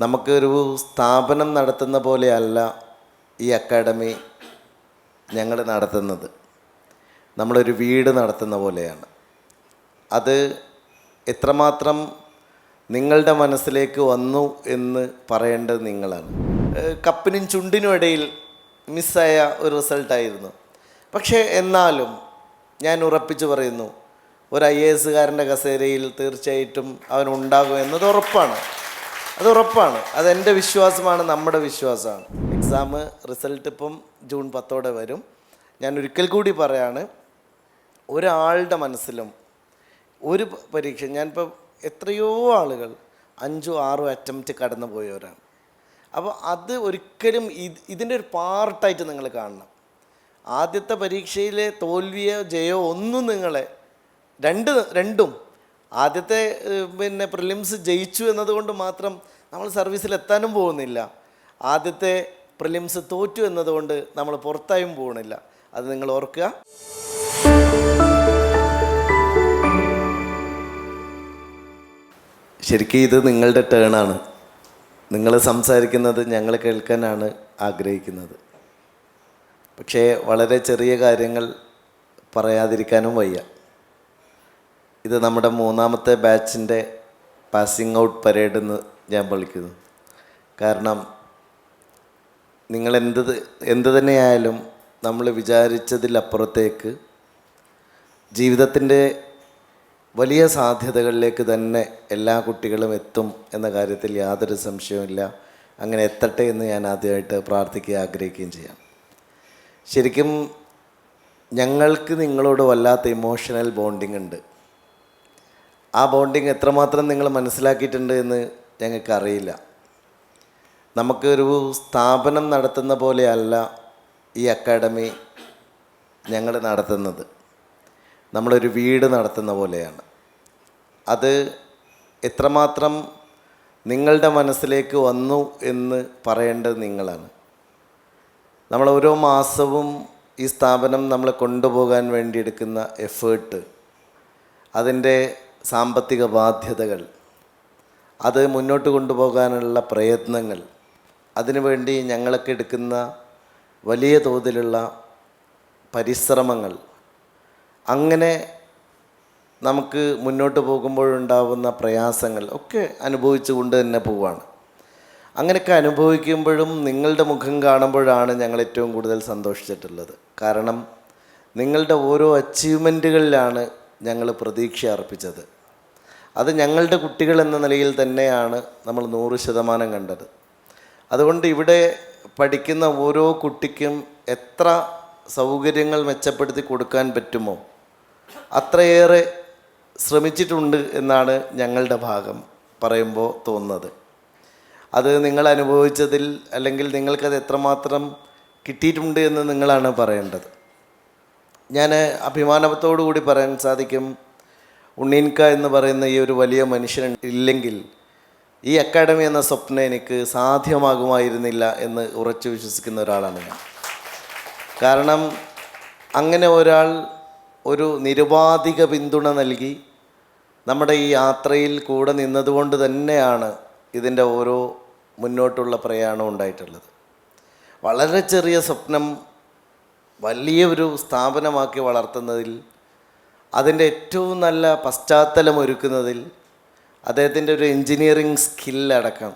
നമുക്കൊരു സ്ഥാപനം നടത്തുന്ന പോലെയല്ല ഈ അക്കാഡമി ഞങ്ങൾ നടത്തുന്നത്. നമ്മളൊരു വീട് നടത്തുന്ന പോലെയാണ്. അത് എത്രമാത്രം നിങ്ങളുടെ മനസ്സിലേക്ക് വന്നു എന്ന് പറയേണ്ടത് നിങ്ങളാണ്. കപ്പിനും ചുണ്ടിനും ഇടയിൽ മിസ്സായ ഒരു റിസൾട്ടായിരുന്നു. പക്ഷേ എന്നാലും ഞാൻ ഉറപ്പിച്ചു പറയുന്നു ഒരു ഐ എ എസുകാരന്റെ കസേരയിൽ തീർച്ചയായിട്ടും അവനുണ്ടാകും എന്നത് ഉറപ്പാണ്. അത് ഉറപ്പാണ്. അതെന്റെ വിശ്വാസമാണ് നമ്മുടെ വിശ്വാസമാണ്. എക്സാം റിസൾട്ട് ഇപ്പം ജൂൺ പത്തോടെ വരും. ഞാൻ ഒരിക്കൽ കൂടി പറയാണ് ഒരാളുടെ മനസ്സിലും ഒരു പരീക്ഷ ഞാനിപ്പോൾ എത്രയോ ആളുകൾ അഞ്ചോ ആറോ അറ്റംപ്റ്റ് കടന്നു പോയവരാണ്. അപ്പോൾ അത് ഒരിക്കലും ഇത് ഇതിന്റെ ഒരു പാർട്ടായിട്ട് നിങ്ങൾ കാണണം. ആദ്യത്തെ പരീക്ഷയിലെ തോൽവിയോ ജയോ ഒന്നും നിങ്ങളെ രണ്ട് രണ്ടും ആദ്യത്തെ പിന്നെ പ്രിലിംസ് ജയിച്ചു എന്നതുകൊണ്ട് മാത്രം നമ്മൾ സർവീസിലെത്താനും പോകുന്നില്ല. ആദ്യത്തെ പ്രിലിംസ് തോറ്റു എന്നതുകൊണ്ട് നമ്മൾ പുറത്തായും പോകണില്ല അത് നിങ്ങൾ ഓർക്കുക. ശരിക്കും ഇത് നിങ്ങളുടെ ടേണാണ് നിങ്ങൾ സംസാരിക്കുന്നത് ഞങ്ങൾ കേൾക്കാനാണ് ആഗ്രഹിക്കുന്നത്. പക്ഷേ വളരെ ചെറിയ കാര്യങ്ങൾ പറയാതിരിക്കാനും വയ്യ. ഇത് നമ്മുടെ മൂന്നാമത്തെ ബാച്ചിന്റെ പാസിംഗ് ഔട്ട് പരേഡ് എന്ന് ഞാൻ വിളിക്കുന്നു. കാരണം നിങ്ങൾ എന്ത് എന്ത് തന്നെയായാലും നമ്മൾ വിചാരിച്ചതിലപ്പുറത്തേക്ക് ജീവിതത്തിന്റെ വലിയ സാധ്യതകളിലേക്ക് തന്നെ എല്ലാ കുട്ടികളും എത്തും എന്ന കാര്യത്തിൽ യാതൊരു സംശയവുമില്ല. അങ്ങനെ എത്തട്ടെ എന്ന് ഞാൻ ആദ്യമായിട്ട് പ്രാർത്ഥിക്കുകയും ആഗ്രഹിക്കുകയും ചെയ്യാം. ശരിക്കും ഞങ്ങൾക്ക് നിങ്ങളോട് വല്ലാത്ത ഇമോഷണൽ ബോണ്ടിങ് ഉണ്ട്. ആ ബോണ്ടിങ് എത്രമാത്രം നിങ്ങൾ മനസ്സിലാക്കിയിട്ടുണ്ട് എന്ന് ഞങ്ങൾക്ക് അറിയില്ല നമുക്കൊരു സ്ഥാപനം നടത്തുന്ന പോലെയല്ല ഈ അക്കാഡമി ഞങ്ങൾ നടത്തുന്നത്. നമ്മളൊരു വീട് നടത്തുന്ന പോലെയാണ്. അത് എത്രമാത്രം നിങ്ങളുടെ മനസ്സിലേക്ക് വന്നു എന്ന് പറയേണ്ടത് നിങ്ങളാണ്. നമ്മൾ ഓരോ മാസവും ഈ സ്ഥാപനം നമ്മളെ കൊണ്ടുപോകാൻ വേണ്ടി എടുക്കുന്ന എഫേർട്ട് അതിന്റെ സാമ്പത്തിക ബാധ്യതകൾ അത് മുന്നോട്ട് കൊണ്ടുപോകാനുള്ള പ്രയത്നങ്ങൾ. അതിനുവേണ്ടി ഞങ്ങളൊക്കെ എടുക്കുന്ന വലിയ തോതിലുള്ള പരിശ്രമങ്ങൾ. അങ്ങനെ നമുക്ക് മുന്നോട്ട് പോകുമ്പോഴുണ്ടാവുന്ന പ്രയാസങ്ങൾ ഒക്കെ അനുഭവിച്ചുകൊണ്ട് തന്നെ പോവാണ്. അങ്ങനെയൊക്കെ അനുഭവിക്കുമ്പോഴും നിങ്ങളുടെ മുഖം കാണുമ്പോഴാണ് ഞങ്ങൾ ഏറ്റവും കൂടുതൽ സന്തോഷിച്ചിട്ടുള്ളത്. കാരണം നിങ്ങളുടെ ഓരോ അച്ചീവ്മെന്റുകളിലാണ് ഞങ്ങൾ പ്രതീക്ഷ അർപ്പിച്ചത് അത് ഞങ്ങളുടെ കുട്ടികൾ എന്ന നിലയിൽ തന്നെയാണ് നമ്മൾ നൂറ് ശതമാനം കണ്ടത്. അതുകൊണ്ട് ഇവിടെ പഠിക്കുന്ന ഓരോ കുട്ടിക്കും എത്ര സൗകര്യങ്ങൾ മെച്ചപ്പെടുത്തി കൊടുക്കാൻ പറ്റുമോ അത്രയേറെ ശ്രമിച്ചിട്ടുണ്ട് എന്നാണ് ഞങ്ങളുടെ ഭാഗം പറയുമ്പോൾ തോന്നുന്നത്. അത് നിങ്ങൾ അനുഭവിച്ചതിൽ അല്ലെങ്കിൽ നിങ്ങൾക്കത് എത്രമാത്രം കിട്ടിയിട്ടുണ്ട് എന്ന് നിങ്ങളാണ് പറയേണ്ടത്. ഞാൻ അഭിമാനത്തോടു കൂടി പറയാൻ സാധിക്കും ഉണ്ണീൻക എന്ന് പറയുന്ന ഈ ഒരു വലിയ മനുഷ്യൻ ഇല്ലെങ്കിൽ ഈ അക്കാഡമി എന്ന സ്വപ്നം എനിക്ക് സാധ്യമാകുമായിരുന്നില്ല എന്ന് ഉറച്ചു വിശ്വസിക്കുന്ന ഒരാളാണ് ഞാൻ. കാരണം അങ്ങനെ ഒരാൾ ഒരു നിരുപാധിക പിന്തുണ നൽകി നമ്മുടെ ഈ യാത്രയിൽ കൂടെ നിന്നതുകൊണ്ട് തന്നെയാണ് ഇതിന്റെ ഓരോ മുന്നോട്ടുള്ള പ്രയാണം ഉണ്ടായിട്ടുള്ളത്. വളരെ ചെറിയ സ്വപ്നം വലിയ ഒരു സ്ഥാപനമാക്കി വളർത്തുന്നതിൽ അതിന്റെ ഏറ്റവും നല്ല പശ്ചാത്തലം ഒരുക്കുന്നതിൽ അദ്ദേഹത്തിന്റെ ഒരു എൻജിനീയറിങ് സ്കില്ലടക്കം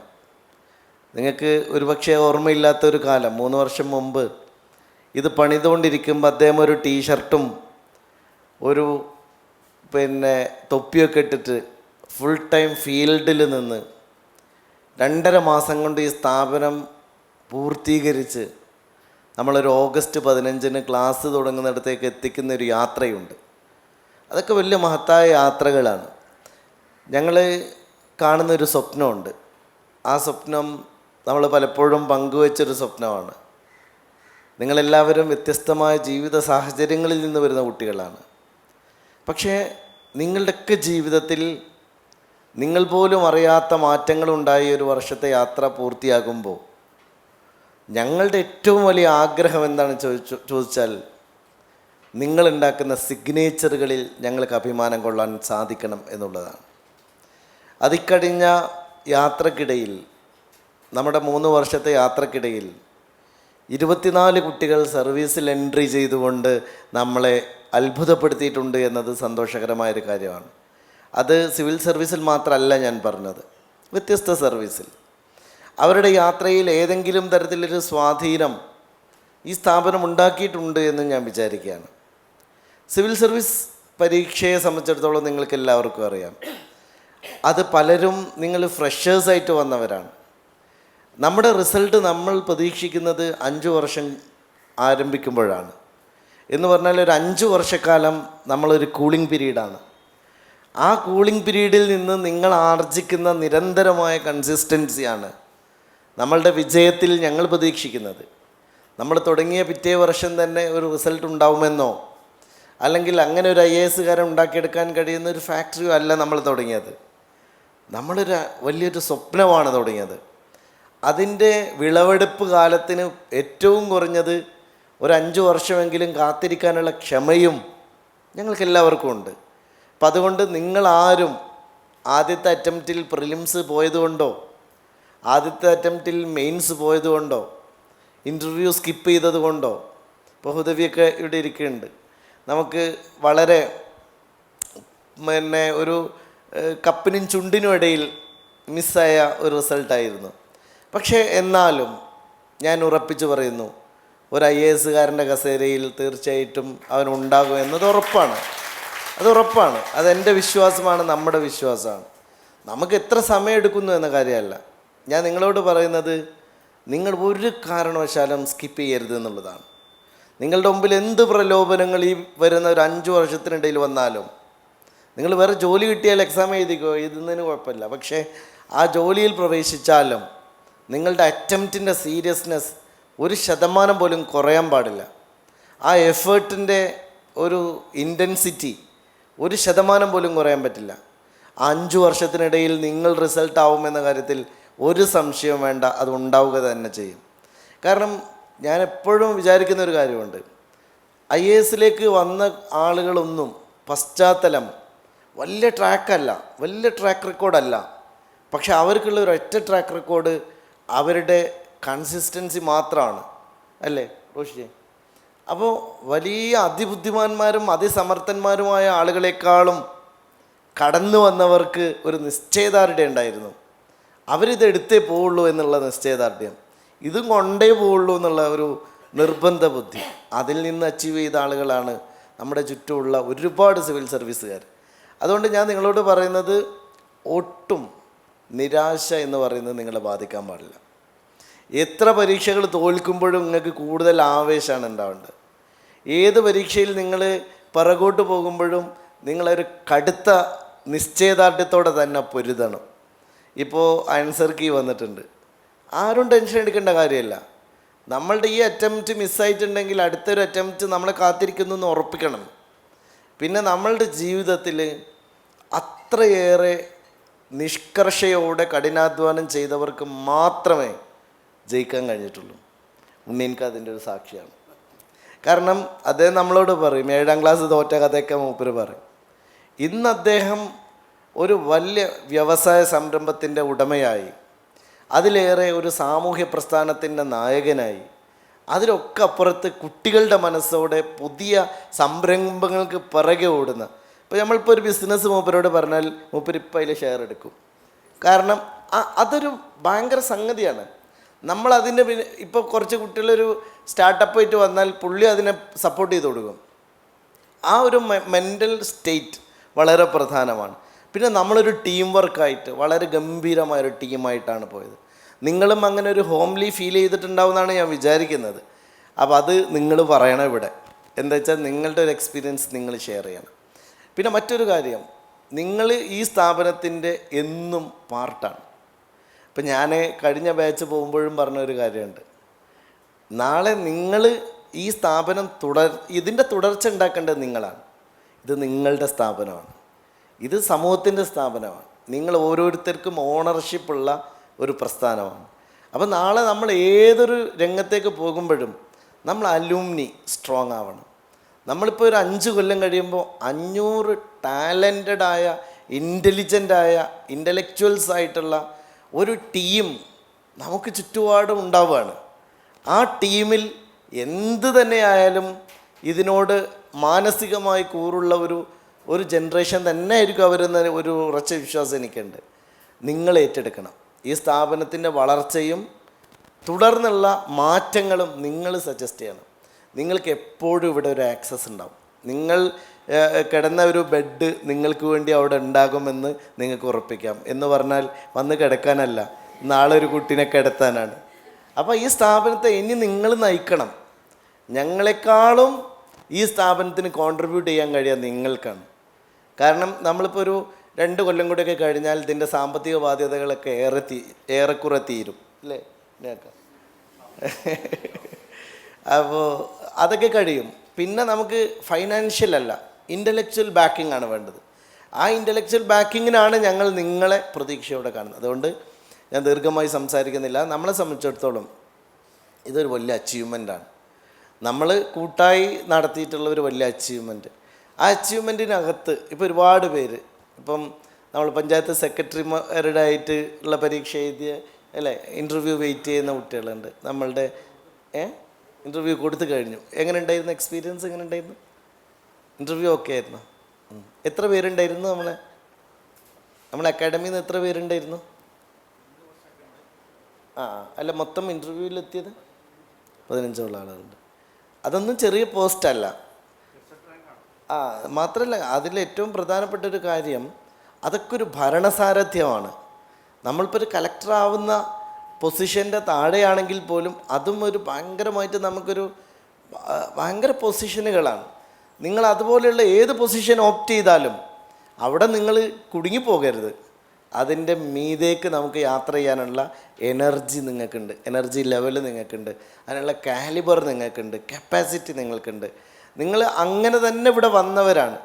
നിങ്ങൾക്ക് ഒരുപക്ഷെ ഓർമ്മയില്ലാത്തൊരു കാലം മൂന്ന് വർഷം മുമ്പ് ഇത് പണിതുകൊണ്ടിരിക്കുമ്പോൾ അദ്ദേഹം ഒരു ടീഷർട്ടും ഒരു പിന്നെ തൊപ്പിയൊക്കെ ഇട്ടിട്ട് ഫുൾ ടൈം ഫീൽഡിൽ നിന്ന് രണ്ടര മാസം കൊണ്ട് ഈ സ്ഥാപനം പൂർത്തീകരിച്ച് നമ്മളൊരു ഓഗസ്റ്റ് പതിനഞ്ചിന് ക്ലാസ് തുടങ്ങുന്നിടത്തേക്ക് എത്തിക്കുന്ന ഒരു യാത്രയുണ്ട്. അതൊക്കെ വലിയ മഹത്തായ യാത്രകളാണ്. ഞങ്ങൾ കാണുന്നൊരു സ്വപ്നമുണ്ട്. ആ സ്വപ്നം നമ്മൾ പലപ്പോഴും പങ്കുവെച്ചൊരു സ്വപ്നമാണ്. നിങ്ങളെല്ലാവരും വ്യത്യസ്തമായ ജീവിത സാഹചര്യങ്ങളിൽ നിന്ന് വരുന്ന കുട്ടികളാണ്. പക്ഷേ നിങ്ങളുടെയൊക്കെ ജീവിതത്തിൽ നിങ്ങൾ പോലും അറിയാത്ത മാറ്റങ്ങളുണ്ടായി ഒരു വർഷത്തെ യാത്ര പൂർത്തിയാകുമ്പോൾ ഞങ്ങളുടെ ഏറ്റവും വലിയ ആഗ്രഹം എന്താണ് ചോദിച്ചു ചോദിച്ചാൽ നിങ്ങളുണ്ടാക്കുന്ന സിഗ്നേച്ചറുകളിൽ ഞങ്ങൾക്ക് അഭിമാനം കൊള്ളാൻ സാധിക്കണം എന്നുള്ളതാണ്. അതിക്കഴിഞ്ഞ യാത്രക്കിടയിൽ നമ്മുടെ മൂന്ന് വർഷത്തെ യാത്രക്കിടയിൽ ഇരുപത്തിനാല് കുട്ടികൾ സർവീസിൽ എൻട്രി ചെയ്തുകൊണ്ട് നമ്മളെ അത്ഭുതപ്പെടുത്തിയിട്ടുണ്ട് എന്നത് സന്തോഷകരമായൊരു കാര്യമാണ്. അത് സിവിൽ സർവീസിൽ മാത്രമല്ല ഞാൻ പറഞ്ഞത്. വ്യത്യസ്ത സർവീസിൽ. അവരുടെ യാത്രയിൽ ഏതെങ്കിലും തരത്തിലൊരു സ്വാധീനം ഈ സ്ഥാപനം ഉണ്ടാക്കിയിട്ടുണ്ട് എന്ന് ഞാൻ വിചാരിക്കുകയാണ്. സിവിൽ സർവീസ് പരീക്ഷയെ സംബന്ധിച്ചിടത്തോളം നിങ്ങൾക്ക് എല്ലാവർക്കും അറിയാം. അത് പലരും നിങ്ങൾ ഫ്രഷേഴ്സായിട്ട് വന്നവരാണ്. നമ്മുടെ റിസൾട്ട് നമ്മൾ പ്രതീക്ഷിക്കുന്നത് അഞ്ച് വർഷം ആരംഭിക്കുമ്പോഴാണ്. എന്ന് പറഞ്ഞാൽ ഒരു അഞ്ച് വർഷക്കാലം നമ്മളൊരു കൂളിംഗ് പീരീഡാണ് ആ കൂളിംഗ് പീരീഡിൽ നിന്ന് നിങ്ങൾ ആർജിക്കുന്ന നിരന്തരമായ കൺസിസ്റ്റൻസിയാണ് നമ്മളുടെ വിജയത്തിൽ ഞങ്ങൾ പ്രതീക്ഷിക്കുന്നത്. നമ്മൾ തുടങ്ങിയ പിറ്റേ വർഷം തന്നെ ഒരു റിസൾട്ട് ഉണ്ടാവുമെന്നോ അല്ലെങ്കിൽ അങ്ങനെ ഒരു ഐ എ എസ്സുകാരൻ ഉണ്ടാക്കിയെടുക്കാൻ കഴിയുന്ന ഒരു ഫാക്ടറിയോ അല്ല നമ്മൾ തുടങ്ങിയത്. നമ്മളൊരു വലിയൊരു സ്വപ്നമാണ് തുടങ്ങിയത്. അതിന്റെ വിളവെടുപ്പ് കാലത്തിന് ഏറ്റവും കുറഞ്ഞത് ഒരു അഞ്ച് വർഷമെങ്കിലും കാത്തിരിക്കാനുള്ള ക്ഷമയും ഞങ്ങൾക്ക് എല്ലാവർക്കും ഉണ്ട്. അപ്പം അതുകൊണ്ട് നിങ്ങളാരും ആദ്യത്തെ അറ്റംപ്റ്റിൽ പ്രിലിംസ് പോയതുകൊണ്ടോ ആദ്യത്തെ അറ്റംപ്റ്റിൽ മെയിൻസ് പോയതുകൊണ്ടോ ഇന്റർവ്യൂ സ്കിപ്പ് ചെയ്തതുകൊണ്ടോ ഇപ്പോൾ ഹുദവിയൊക്കെ ഇവിടെ ഇരിക്കുന്നുണ്ട്. നമുക്ക് വളരെ പിന്നെ ഒരു കപ്പിനും ചുണ്ടിനും ഇടയിൽ മിസ്സായ ഒരു റിസൾട്ടായിരുന്നു പക്ഷേ എന്നാലും ഞാൻ ഉറപ്പിച്ചു പറയുന്നു ഒരു ഐ എ എസുകാരന്റെ കസേരയിൽ തീർച്ചയായിട്ടും അവൻ ഉണ്ടാകും എന്നത് ഉറപ്പാണ്. അത് ഉറപ്പാണ്. അതെന്റെ വിശ്വാസമാണ് നമ്മുടെ വിശ്വാസമാണ്. നമുക്ക് എത്ര സമയം എടുക്കുന്നു എന്ന കാര്യമല്ല. ഞാൻ നിങ്ങളോട് പറയുന്നത് നിങ്ങൾ ഒരു കാരണവശാലും സ്കിപ്പ് ചെയ്യരുത് എന്നുള്ളതാണ്. നിങ്ങളുടെ മുമ്പിൽ എന്ത് പ്രലോഭനങ്ങൾ ഈ വരുന്ന ഒരു അഞ്ച് വർഷത്തിനിടയിൽ വന്നാലും? നിങ്ങൾ വേറെ ജോലി കിട്ടിയാൽ എക്സാം എഴുതിക്കോ? എഴുതുന്നതിന് കുഴപ്പമില്ല. പക്ഷേ ആ ജോലിയിൽ പ്രവേശിച്ചാലും നിങ്ങളുടെ അറ്റംപ്റ്റിന്റെ സീരിയസ്നെസ് ഒരു ശതമാനം പോലും കുറയാൻ പാടില്ല. ആ എഫേർട്ടിന്റെ ഒരു ഇന്റൻസിറ്റി ഒരു ശതമാനം പോലും കുറയാൻ പറ്റില്ല. അഞ്ച് വർഷത്തിനിടയിൽ നിങ്ങൾ റിസൾട്ട് ആവുമെന്ന കാര്യത്തിൽ ഒരു സംശയം വേണ്ട. അത് ഉണ്ടാവുക തന്നെ ചെയ്യും. കാരണം ഞാൻ എപ്പോഴും വിചാരിക്കുന്ന ഒരു കാര്യമുണ്ട്. ഐ എ എസിലേക്ക് വന്ന ആളുകളൊന്നും പശ്ചാത്തലം വലിയ ട്രാക്കല്ല വലിയ ട്രാക്ക് റെക്കോർഡല്ല പക്ഷെ അവർക്കുള്ള ഒരു ഒറ്റ ട്രാക്ക് റെക്കോർഡ് അവരുടെ കൺസിസ്റ്റൻസി മാത്രമാണ് അല്ലേ റോഷിജെ അപ്പോൾ വലിയ അതിബുദ്ധിമാന്മാരും അതിസമർത്ഥന്മാരുമായ ആളുകളെക്കാളും കടന്നു വന്നവർക്ക് ഒരു നിശ്ചയദാർഢ്യം ഉണ്ടായിരുന്നു. അവരിത് എടുത്തേ പോവുള്ളൂ എന്നുള്ള നിശ്ചയദാർഢ്യം. ഇതും കൊണ്ടേ പോവുള്ളൂ എന്നുള്ള ഒരു നിർബന്ധ ബുദ്ധി. അതിൽ നിന്ന് അച്ചീവ് ചെയ്ത ആളുകളാണ് നമ്മുടെ ചുറ്റുമുള്ള ഒരുപാട് സിവിൽ സർവീസുകാർ അതുകൊണ്ട് ഞാൻ നിങ്ങളോട് പറയുന്നത് ഒട്ടും നിരാശ എന്ന് പറയുന്നത് നിങ്ങളെ ബാധിക്കാൻ പാടില്ല. എത്ര പരീക്ഷകൾ തോൽക്കുമ്പോഴും നിങ്ങൾക്ക് കൂടുതൽ ആവേശമാണ് ഉണ്ടാവേണ്ടത്. ഏത് പരീക്ഷയിൽ നിങ്ങൾ പിറകോട്ട് പോകുമ്പോഴും നിങ്ങളൊരു കടുത്ത നിശ്ചയദാർഢ്യത്തോടെ തന്നെ പൊരുതണം. ഇപ്പോൾ ആൻസർ കീ വന്നിട്ടുണ്ട്. ആരും ടെൻഷൻ എടുക്കേണ്ട കാര്യമില്ല. നമ്മളുടെ ഈ അറ്റംപ്റ്റ് മിസ്സായിട്ടുണ്ടെങ്കിൽ അടുത്തൊരു അറ്റംപ്റ്റ് നമ്മളെ കാത്തിരിക്കുന്നു എന്ന് ഉറപ്പിക്കണം. പിന്നെ നമ്മളുടെ ജീവിതത്തിൽ അത്രയേറെ നിഷ്കർഷയോടെ കഠിനാധ്വാനം ചെയ്തവർക്ക് മാത്രമേ ജയിക്കാൻ കഴിഞ്ഞിട്ടുള്ളൂ. ഉണ്ണീൻക്ക് അതിന്റെ ഒരു സാക്ഷിയാണ്. കാരണം അദ്ദേഹം നമ്മളോട് പറയും ഏഴാം ക്ലാസ് തോറ്റ കഥയൊക്കെ മൂപ്പര് പറയും. ഇന്ന് അദ്ദേഹം ഒരു വലിയ വ്യവസായ സംരംഭത്തിന്റെ ഉടമയായി അതിലേറെ ഒരു സാമൂഹ്യ പ്രസ്ഥാനത്തിന്റെ നായകനായി. അതിലൊക്കെ അപ്പുറത്ത് കുട്ടികളുടെ മനസ്സോടെ പുതിയ സംരംഭങ്ങൾക്ക് പിറകെ ഓടുന്ന. ഇപ്പോൾ നമ്മളിപ്പോൾ ഒരു ബിസിനസ് മൂപ്പരോട് പറഞ്ഞാൽ മൂപ്പര് ഇപ്പം അതിൽ ഷെയർ എടുക്കും. കാരണം അതൊരു ഭയങ്കര സംഗതിയാണ്. നമ്മൾ പിന്നെ ഇപ്പോൾ കുറച്ച് കുട്ടികളൊരു സ്റ്റാർട്ടപ്പ് ആയിട്ട് വന്നാൽ പുള്ളി അതിനെ സപ്പോർട്ട് ചെയ്ത് കൊടുക്കും. ആ ഒരു മെന്റൽ സ്റ്റേറ്റ് വളരെ പ്രധാനമാണ്. പിന്നെ നമ്മളൊരു ടീം വർക്കായിട്ട് വളരെ ഗംഭീരമായൊരു ടീമായിട്ടാണ് പോയത്. നിങ്ങളും അങ്ങനെ ഒരു ഹോംലി ഫീൽ ചെയ്തിട്ടുണ്ടാവുമെന്നാണ് ഞാൻ വിചാരിക്കുന്നത്. അപ്പോൾ അത് നിങ്ങൾ പറയണം ഇവിടെ. എന്താ വെച്ചാൽ നിങ്ങളുടെ ഒരു എക്സ്പീരിയൻസ് നിങ്ങൾ ഷെയർ ചെയ്യണം. പിന്നെ മറ്റൊരു കാര്യം നിങ്ങൾ ഈ സ്ഥാപനത്തിന്റെ എന്നും പാർട്ടാണ് ഇപ്പം ഞാൻ കഴിഞ്ഞ ബാച്ച് പോകുമ്പോഴും പറഞ്ഞ ഒരു കാര്യമുണ്ട്. നാളെ നിങ്ങൾ ഈ സ്ഥാപനം തുടർ ഇതിന്റെ തുടർച്ച ഉണ്ടാക്കേണ്ടത് നിങ്ങളാണ്. ഇത് നിങ്ങളുടെ സ്ഥാപനമാണ്. ഇത് സമൂഹത്തിന്റെ സ്ഥാപനമാണ്. നിങ്ങൾ ഓരോരുത്തർക്കും ഓണർഷിപ്പുള്ള ഒരു പ്രസ്ഥാനമാണ്. അപ്പം നാളെ നമ്മൾ ഏതൊരു രംഗത്തേക്ക് പോകുമ്പോഴും നമ്മൾ അലൂമിനി സ്ട്രോങ് ആവണം. നമ്മളിപ്പോൾ ഒരു അഞ്ച് കൊല്ലം കഴിയുമ്പോൾ അഞ്ഞൂറ് ടാലന്റഡായ ഇന്റലിജന്റായ ഇന്റലക്ച്വൽസ് ആയിട്ടുള്ള ഒരു ടീം നമുക്ക് ചുറ്റുപാടും ഉണ്ടാവുകയാണ്. ആ ടീമിൽ എന്ത് തന്നെയായാലും ഇതിനോട് മാനസികമായി കൂറുള്ള ഒരു ഒരു ജനറേഷൻ തന്നെ ആയിരിക്കും അവരെന്ന ഒരു ഉറച്ച വിശ്വാസം എനിക്കുണ്ട്. നിങ്ങൾ ഏറ്റെടുക്കണം. ഈ സ്ഥാപനത്തിന്റെ വളർച്ചയും തുടർന്നുള്ള മാറ്റങ്ങളും നിങ്ങൾ സജസ്റ്റ് ചെയ്യണം. നിങ്ങൾക്ക് എപ്പോഴും ഇവിടെ ഒരു ആക്സസ് ഉണ്ടാവും. നിങ്ങൾ കിടന്ന ഒരു ബെഡ് നിങ്ങൾക്ക് വേണ്ടി അവിടെ ഉണ്ടാകുമെന്ന് നിങ്ങൾക്ക് ഉറപ്പിക്കാം. എന്ന് പറഞ്ഞാൽ വന്ന് കിടക്കാനല്ല നാളെ ഒരു കുട്ടീനെ കിടത്താനാണ്. അപ്പോൾ ഈ സ്ഥാപനത്തെ ഇനി നിങ്ങൾ നയിക്കണം. ഞങ്ങളെക്കാളും ഈ സ്ഥാപനത്തിന് കോൺട്രിബ്യൂട്ട് ചെയ്യാൻ കഴിയുക നിങ്ങൾക്കാണ്. കാരണം നമ്മളിപ്പോൾ ഒരു രണ്ട് കൊല്ലം കൂടിയൊക്കെ കഴിഞ്ഞാൽ ഇതിന്റെ സാമ്പത്തിക ബാധ്യതകളൊക്കെ ഏറെ തീ ഏറെക്കുറെ തീരും അല്ലേ? അപ്പോൾ അതൊക്കെ കഴിയും. പിന്നെ നമുക്ക് ഫൈനാൻഷ്യൽ അല്ല ഇന്റലക്ച്വൽ ബാക്കിംഗ് ആണ് വേണ്ടത്. ആ ഇന്റലക്ച്വൽ ബാക്കിങ്ങിനാണ് ഞങ്ങൾ നിങ്ങളെ പ്രതീക്ഷയോടെ കാണുന്നത്. അതുകൊണ്ട് ഞാൻ ദീർഘമായി സംസാരിക്കുന്നില്ല. നമ്മളെ സംബന്ധിച്ചിടത്തോളം ഇതൊരു വലിയ അച്ചീവ്മെന്റാണ് നമ്മൾ കൂട്ടായി നടത്തിയിട്ടുള്ള ഒരു വലിയ അച്ചീവ്മെന്റ് ആ അച്ചീവ്മെന്റിനകത്ത് ഇപ്പോൾ ഒരുപാട് പേര്. ഇപ്പം നമ്മൾ പഞ്ചായത്ത് സെക്രട്ടറിമാരുടെ ആയിട്ട് ഉള്ള പരീക്ഷ എഴുതിയ അല്ലേ ഇന്റർവ്യൂ വെയിറ്റ് ചെയ്യുന്ന കുട്ടികളുണ്ട്. നമ്മളുടെ ഏ ഇന്റർവ്യൂ കൊടുത്തു കഴിഞ്ഞു. എങ്ങനെ ഉണ്ടായിരുന്നു എക്സ്പീരിയൻസ് എങ്ങനെ ഉണ്ടായിരുന്നു? ഇന്റർവ്യൂ ഒക്കെ ആയിരുന്നു? എത്ര പേരുണ്ടായിരുന്നു നമ്മളെ? നമ്മളെ അക്കാഡമിയിൽ നിന്ന് എത്ര പേരുണ്ടായിരുന്നു? ആ അല്ല മൊത്തം ഇന്റർവ്യൂവിൽ എത്തിയത് പതിനഞ്ചോളം ആളുകളുണ്ട്. അതൊന്നും ചെറിയ പോസ്റ്റല്ല ആ മാത്രമല്ല അതിലേറ്റവും പ്രധാനപ്പെട്ട ഒരു കാര്യം അതൊക്കെ ഒരു ഭരണസാരഥ്യമാണ്. നമ്മളിപ്പോൾ ഒരു കലക്ടറാവുന്ന പൊസിഷന്റെ താഴെയാണെങ്കിൽ പോലും അതും ഒരു ഭയങ്കരമായിട്ട് നമുക്കൊരു ഭയങ്കര പൊസിഷനുകളാണ് നിങ്ങൾ അതുപോലെയുള്ള ഏത് പൊസിഷൻ ഓപ്റ്റ് ചെയ്താലും അവിടെ നിങ്ങൾ കുടുങ്ങിപ്പോകരുത്. അതിന്റെ മീതേക്ക് നമുക്ക് യാത്ര ചെയ്യാനുള്ള എനർജി നിങ്ങൾക്കുണ്ട്. എനർജി ലെവൽ നിങ്ങൾക്കുണ്ട്. അതിനുള്ള കാലിബർ നിങ്ങൾക്കുണ്ട്. കപ്പാസിറ്റി നിങ്ങൾക്കുണ്ട്. നിങ്ങൾ അങ്ങനെ തന്നെ ഇവിടെ വന്നവരാണ്.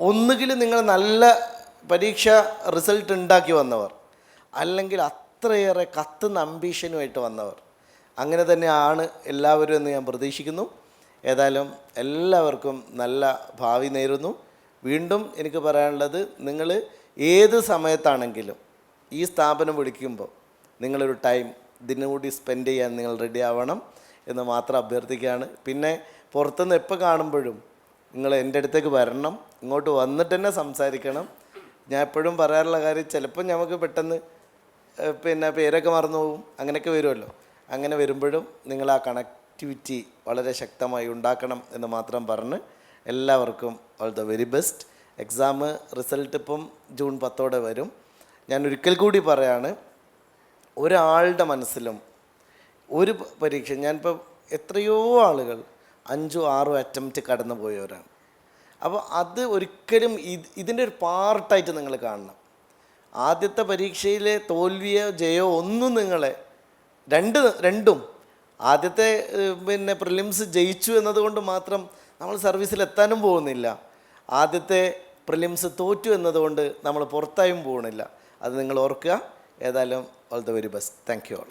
ഒന്നുകിൽ നിങ്ങൾ നല്ല പരീക്ഷ റിസൾട്ട് ഉണ്ടാക്കി വന്നവർ അല്ലെങ്കിൽ അത്രയേറെ കത്തുന്ന അംബീഷനുമായിട്ട് വന്നവർ. അങ്ങനെ തന്നെയാണ് എല്ലാവരും എന്ന് ഞാൻ പ്രതീക്ഷിക്കുന്നു. ഏതായാലും എല്ലാവർക്കും നല്ല ഭാവി നേരുന്നു. വീണ്ടും എനിക്ക് പറയാനുള്ളത് നിങ്ങൾ ഏത് സമയത്താണെങ്കിലും ഈ സ്ഥാപനം വിളിക്കുമ്പോൾ നിങ്ങളൊരു ടൈം ഇതിനുകൂടി സ്പെൻഡ് ചെയ്യാൻ നിങ്ങൾ റെഡി ആവണം എന്ന് മാത്രം അഭ്യർത്ഥിക്കുകയാണ്. പിന്നെ പുറത്തുനിന്ന് എപ്പോൾ കാണുമ്പോഴും നിങ്ങൾ എന്റെ അടുത്തേക്ക് വരണം ഇങ്ങോട്ട് വന്നിട്ട് തന്നെ സംസാരിക്കണം. ഞാൻ എപ്പോഴും പറയാറുള്ള കാര്യം ചിലപ്പോൾ നമുക്ക് പെട്ടെന്ന് പിന്നെ പേരൊക്കെ മറന്നു പോകും അങ്ങനെയൊക്കെ വരുമല്ലോ. അങ്ങനെ വരുമ്പോഴും നിങ്ങൾ ആ കണക്ടിവിറ്റി വളരെ ശക്തമായി ഉണ്ടാക്കണം എന്ന് മാത്രം പറഞ്ഞ് എല്ലാവർക്കും all the very best exam result ഇപ്പം ജൂൺ പത്തോടെ വരും. ഞാൻ ഒരിക്കൽ കൂടി പറയാണ് ഒരാളുടെ മനസ്സിലും ഒരു പരീക്ഷ ഞാനിപ്പോൾ എത്രയോ ആളുകൾ അഞ്ചോ ആറോ അറ്റംപ്റ്റ് കടന്നു പോയവരാണ് അപ്പോൾ അത് ഒരിക്കലും ഇത് ഇതിന്റെ ഒരു പാർട്ടായിട്ട് നിങ്ങൾ കാണണം. ആദ്യത്തെ പരീക്ഷയിലെ തോൽവിയോ ജയോ ഒന്നും നിങ്ങളെ രണ്ട് രണ്ടും. ആദ്യത്തെ പിന്നെ പ്രിലിംസ് ജയിച്ചു എന്നതുകൊണ്ട് മാത്രം നമ്മൾ സർവീസിൽ എത്താനും പോകുന്നില്ല. ആദ്യത്തെ പ്രിലിംസ് തോറ്റു എന്നതുകൊണ്ട് നമ്മൾ പുറത്തായും പോകണില്ല അത് നിങ്ങൾ ഓർക്കുക. ഏതായാലും all the very best thank you all